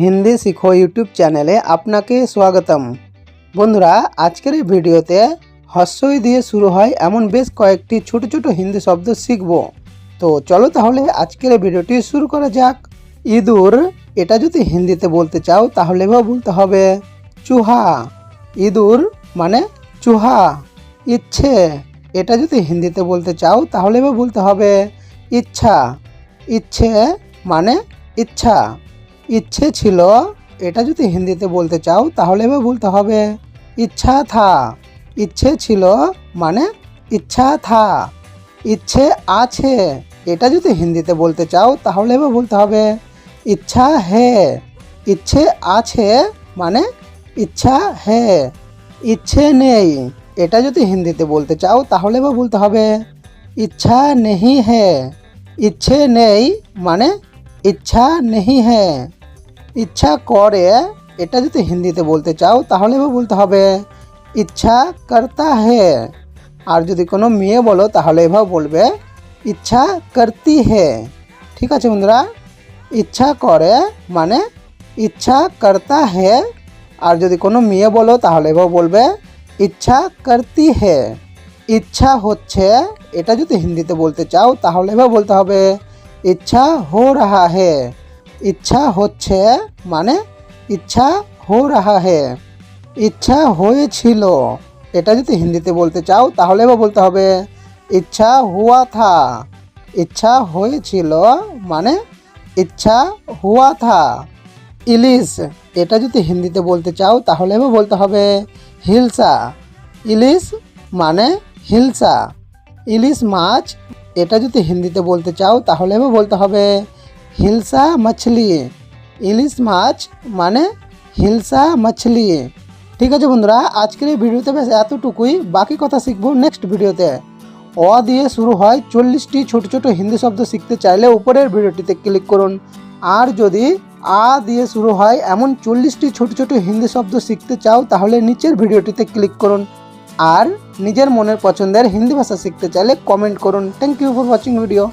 হিন্দি শিখো ইউটিউব চ্যানেলে আপনাকে স্বাগতম। বন্ধুরা, আজকের এই ভিডিওতে হস্যই দিয়ে শুরু হয় এমন বেশ কয়েকটি ছোট ছোট হিন্দি শব্দ শিখব। তো চলো তাহলে আজকের এই ভিডিওটি শুরু করা যাক। ইঁদুর, এটা যদি হিন্দিতে বলতে চাও তাহলে বলতে হবে। চুহা, ইঁদুর মানে চুহা। ইচ্ছে, এটা যদি হিন্দিতে বলতে চাও তাহলে বলতে হবে। ইচ্ছা, ইচ্ছে মানে ইচ্ছা। ইচ্ছে ছিল, এটা যদি হিন্দিতে বলতে চাও, তাহলে বা বলতে হবে, ইচ্ছা থা। ইচ্ছে ছিল মানে ইচ্ছা থা। ইচ্ছে আছে, এটা যদি হিন্দিতে বলতে চাও, তাহলে বা বলতে হবে, ইচ্ছা হে। ইচ্ছে আছে মানে ইচ্ছা হে। ইচ্ছে নেই, এটা যদি হিন্দিতে বলতে চাও, তাহলে বা বলতে হবে, ইচ্ছা নেই হে। ইচ্ছে নেই মানে ইচ্ছা নেই হে। ইচ্ছা করে, এটা যদি হিন্দিতে বলতে চাও, তাহলে বলতে হবে, ইচ্ছা করতা হে। আর যদি কোনো মেয়ে বলো, তাহলে এভাবে বলবে, ইচ্ছা করতি হে। ঠিক আছে বন্ধুরা? ইচ্ছা করে মানে ইচ্ছা করতা হে। আর যদি কোনো মেয়ে বলো, তাহলে এভাবে বলবে, ইচ্ছা করতি হে। ইচ্ছা হচ্ছে, এটা যদি হিন্দিতে বলতে চাও, তাহলে এভাবে বলতে হবে, ইচ্ছা হো রাহা হে। ইচ্ছা হচ্ছে মানে ইচ্ছা হো রাহা হে। ইচ্ছা হয়েছিল। এটা যদি হিন্দিতে বলতে চাও, তাহলে বা বলতে হবে, ইচ্ছা হুয়া থা। ইচ্ছা হয়েছিল মানে ইচ্ছা হুয়া থা। ইলিশ, এটা যদি হিন্দিতে বলতে চাও, তাহলে বলতে হবে, হিলসা। ইলিশ মানে হিলসা। ইলিশ মাছ, এটা যদি হিন্দিতে বলতে চাও, তাহলে বলতে হবে হিলসা মাছলি ইলিশ মাছ মানে হিলসা মাছলি ঠিক আছে বন্ধুরা আজকের এই ভিডিওতে বেশ এতটুকুই বাকি কথা শিখব নেক্সট ভিডিওতে অ দিয়ে শুরু হয় চল্লিশটি ছোট ছোট হিন্দি শব্দ শিখতে চাইলে উপরের ভিডিওটিতে ক্লিক করুন আর যদি আ দিয়ে শুরু হয় এমন চল্লিশটি ছোট ছোট হিন্দি শব্দ শিখতে চাও তাহলে নিচের ভিডিওটিতে ক্লিক করুন আর নিজের মনের পছন্দের হিন্দি ভাষা শিখতে চাইলে কমেন্ট করুন thank you for watching video